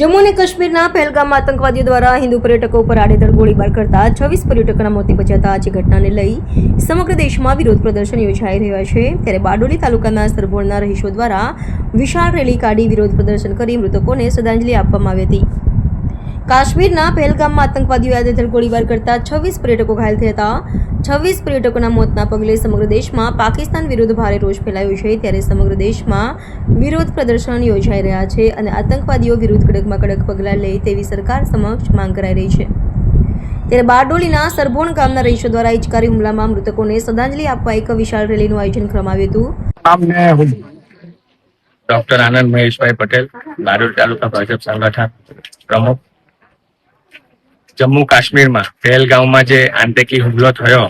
જમ્મુ અને કાશ્મીરના પહેલગામમાં આતંકવાદીઓ દ્વારા હિન્દુ પર્યટકો પર આડેધડ ગોળીબાર કરતા છવ્વીસ પર્યટકોના મોત હતા. આજે ઘટનાને લઈ સમગ્ર દેશમાં વિરોધ પ્રદર્શન યોજાઈ રહ્યા છે. ત્યારે બારડોલી તાલુકાના સરભોળના રહીશો દ્વારા વિશાળ રેલી કાઢી વિરોધ પ્રદર્શન કરી મૃતકોને શ્રદ્ધાંજલિ આપવામાં આવી હતી. કાશ્મીરના પહેલગામમાં આતંકવાદીઓએ આડેધડ ગોળીબાર કરતા છવ્વીસ પર્યટકો ઘાયલ થયા હતા. છવ્વીસ પર્યટકોના મોતના પગલે સમગ્ર દેશમાં પાકિસ્તાન વિરુદ્ધ ભારે રોષ ફેલાયો છે. ત્યારે સમગ્ર દેશમાં વિરોધ પ્રદર્શન યોજાઈ રહ્યા છે અને આતંકવાદીઓ વિરુદ્ધ કડકમાં કડક પગલાં લે તેવી સરકાર સમક્ષ માંગ કરાઈ રહી છે. ત્યારે બારડોલીના સરભોણ ગામના રહીશો દ્વારા ઇચકારી હુમલામાં મૃતકોને શ્રદ્ધાંજલિ આપવા એક વિશાળ રેલીનું આયોજન કરવામાં આવ્યું હતું. ડોક્ટર આનંદ મહેશભાઈ પટેલ બારડોલી તાલુકા ભાજપ સંગઠન પ્રમુખ. જમ્મુ કાશ્મીરમાં પહેલગાંવમાં જે આંતકી હુમલો થયો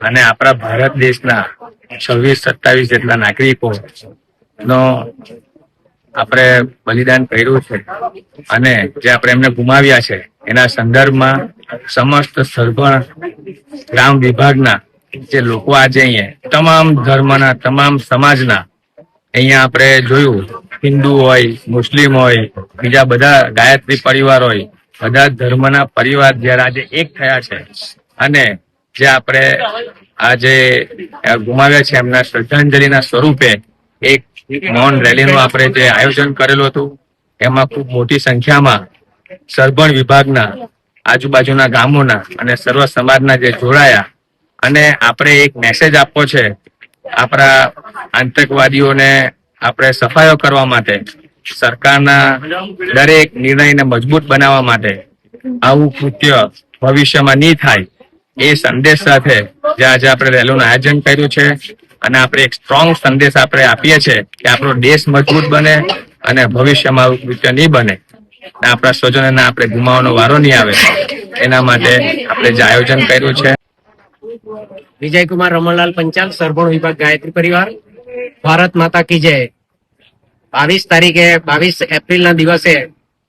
અને આપણા ભારત દેશના છવ્વીસ સત્તાવીસ જેટલા નાગરિકો નો આપણે બલિદાન કર્યું છે અને જે આપણે એમને ગુમાવ્યા છે, એના સંદર્ભમાં સમસ્ત સરભણ ગ્રામ વિભાગના જે લોકો આજે અહીંયા, તમામ ધર્મના, તમામ સમાજના અહીંયા આપણે જોયું, હિન્દુ હોય, મુસ્લિમ હોય, બીજા બધા ગાયત્રી પરિવાર હોય બધા ધર્મના પરિવાર જયારે આજે એક થયા છે અને જે આપણે આજે ગુમાવ્યા છે એમના શ્રદ્ધાંજલિના સ્વરૂપે એક મૌન રેલીનું આપણે જે આયોજન કરેલું હતું, એમાં ખૂબ મોટી સંખ્યામાં સરભણ વિભાગના આજુબાજુના ગામોના અને સર્વ સમાજના જે જોડાયા અને આપણે એક મેસેજ આપવો છે આપણા આતંકવાદીઓને આપણે સફાયો કરવા માટે. સરકારના દરેક નિર્ણયને મજબૂત બનાવવા માટે આવું કૃત્ય ભવિષ્યમાં નહીં થાય એ સંદેશ સાથે જે આજે આપણે રેલીનું આયોજન કર્યું છે અને આપણે એક સ્ટ્રોંગ સંદેશ આપણે આપીએ છીએ કે આપણો દેશ મજબૂત બને અને ભવિષ્યમાં આવું કૃત્ય નહીં બને. આપણા સ્વજનોને આપણે ગુમાવવાનો વારો નહીં આવે. એના માટે આપણે જે આયોજન કર્યું છે. વિજયકુમાર રમણલાલ પંચાલ, સરભણ વિભાગ ગાયત્રી પરિવાર, ભારત માતા કી જય. બાવીસ તારીખે, બાવીસ એપ્રિલના દિવસે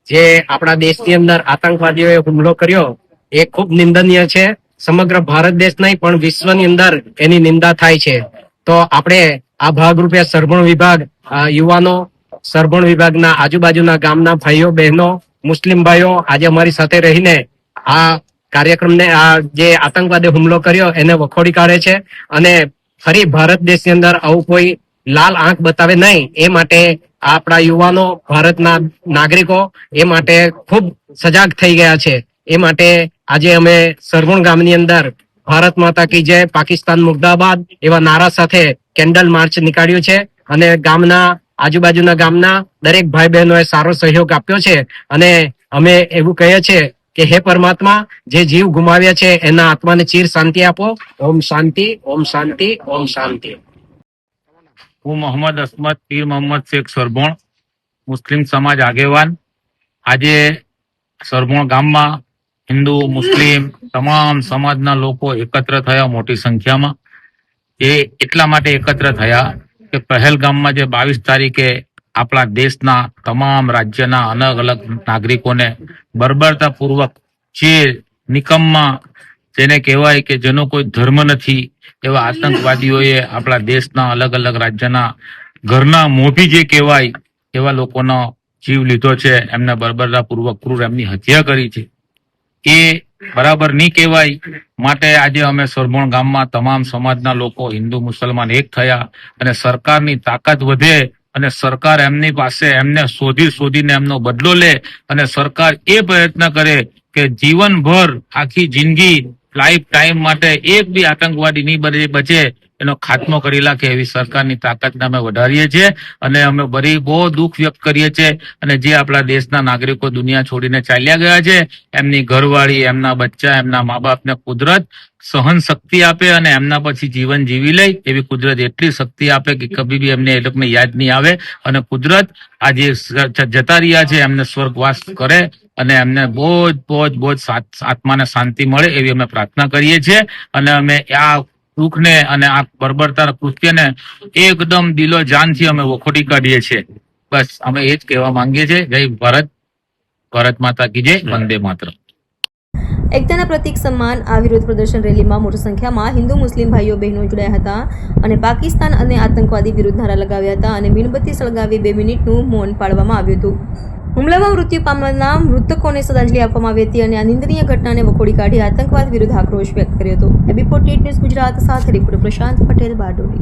જે આપણા દેશની અંદર આતંકવાદીઓએ હુમલો કર્યો, એ ખૂબ નિંદનીય છે. સમગ્ર ભારત દેશ નહીં, પણ વિશ્વની અંદર એની નિંદા થાય છે. તો આપણે આ ભાગરૂપે સરભણ વિભાગ યુવાનો, સરભણ વિભાગના આજુબાજુના ગામના ભાઈઓ, બહેનો, મુસ્લિમ ભાઈઓ આજે અમારી સાથે રહીને આ કાર્યક્રમને, આ જે આતંકવાદે હુમલો કર્યો, એને વખોડી કાઢે છે. અને ફરી ભારત દેશની અંદર આવું કોઈ લાલ આંખ બતાવે નહીં, એ માટે આપણા યુવાનો, ભારતના નાગરિકો એ માટે ખૂબ સજાગ થઈ ગયા છે. એ માટે આજે અમે સરગુણ ગામની અંદર ભારત માતા કી જય, પાકિસ્તાન મુર્દાબાદ એવા નારા સાથે કેન્ડલ માર્ચ નીકાળ્યું છે અને ગામના, આજુબાજુના ગામના દરેક ભાઈ બહેનોએ સારો સહયોગ આપ્યો છે. અને અમે એવું કહીએ છીએ કે હે પરમાત્મા, જે જીવ ગુમાવ્યા છે એના આત્માને ચીર શાંતિ આપો. ઓમ શાંતિ ઓમ શાંતિ ઓમ શાંતિ. હું મોહમ્મદ અસમદ પીર મોહમ્મદ શેખ સરભોણ, મુસ્લિમ સમાજ આગેવાન. આજે સરભોણ ગામમાં હિન્દુ, મુસ્લિમ તમામ સમાજના લોકો એકત્ર થયા મોટી સંખ્યામાં. એ એટલા માટે એકત્ર થયા કે પહેલગામમાં જે બાવીસ તારીખે આપણા દેશના તમામ રાજ્યના અલગ અલગ નાગરિકોને બર્બરતાપૂર્વક જે નિકમમાં જેને કહેવાય કે જેનો કોઈ ધર્મ નથી, એવા આતંકવાદીઓએ આપણા દેશના અલગ અલગ રાજ્યના ઘરના મોભી જે કહેવાય, એવા લોકોનો જીવ લીધો છે. એમને બર્બરતાપૂર્વક ક્રૂર એમની હત્યા કરી છે. એ બરાબર નહીં કહેવાય. માટે આજે અમે સરભોણ ગામમાં તમામ સમાજના લોકો, હિન્દુ, મુસલમાન એક થયા અને સરકારની તાકાત વધે અને સરકાર એમની પાસે એમને શોધી શોધીને એમનો બદલો લે અને સરકાર એ પ્રયત્ન કરે કે જીવનભર આખી જિંદગી લાઈફ ટાઈમ માટે એક બી આતંકવાદી નહીં બચે- એનો ખાત્મો કરેલા કે એવી સરકારની તાકાતને અમે વધારીએ છીએ અને અમે બરી બહુ દુઃખ વ્યક્ત કરીએ છીએ અને જે આપણા દેશના નાગરિકો દુનિયા છોડીને ચાલ્યા ગયા છે, એમની ઘરવાળી, એમના બચ્ચા, એમના મા બાપને કુદરત સહન શક્તિ આપે અને એમના પછી જીવન જીવી લે એવી કુદરત એટલી શક્તિ આપે કે કભી બી એમને એ લોકોને યાદ નહીં આવે અને કુદરત આ જે જતા રહ્યા છે, એમને સ્વર્ગવાસ કરે અને એમને બહુ જ બહુ જ બહુ જ આત્માને શાંતિ મળે એવી અમે પ્રાર્થના કરીએ છીએ અને અમે આ દુઃખને અને આ બર્બરતા કૃત્યને એકદમ દિલો જાનથી અમે વખોડી કાઢીએ છીએ. બસ, અમે એ જ કહેવા માંગીએ છીએ, જય ભારત ભારત માતા કી જય, વંદે માત્ર એકતાના પ્રતિક સન્માન આ વિરોધ પ્રદર્શન રેલીમાં મોટી સંખ્યામાં હિન્દુ, મુસ્લિમ ભાઈઓ, બહેનો જોડાયા હતા અને પાકિસ્તાન અને આતંકવાદી વિરુદ્ધ નારા લગાવ્યા હતા અને મીણબત્તી સળગાવી બે મિનિટનું મૌન પાળવામાં આવ્યું હતું. હુમલામાં મૃત્યુ પામનારના મૃતકોને શ્રદ્ધાંજલિ આપવામાં આવી હતી અને આ નિંદનીય ઘટનાને વખોડી કાઢી આતંકવાદ વિરુદ્ધ આક્રોશ વ્યક્ત કર્યો હતો. એબી ન્યૂઝ ગુજરાત સાથે રિપોર્ટર પ્રશાંત પટેલ બારડોલી.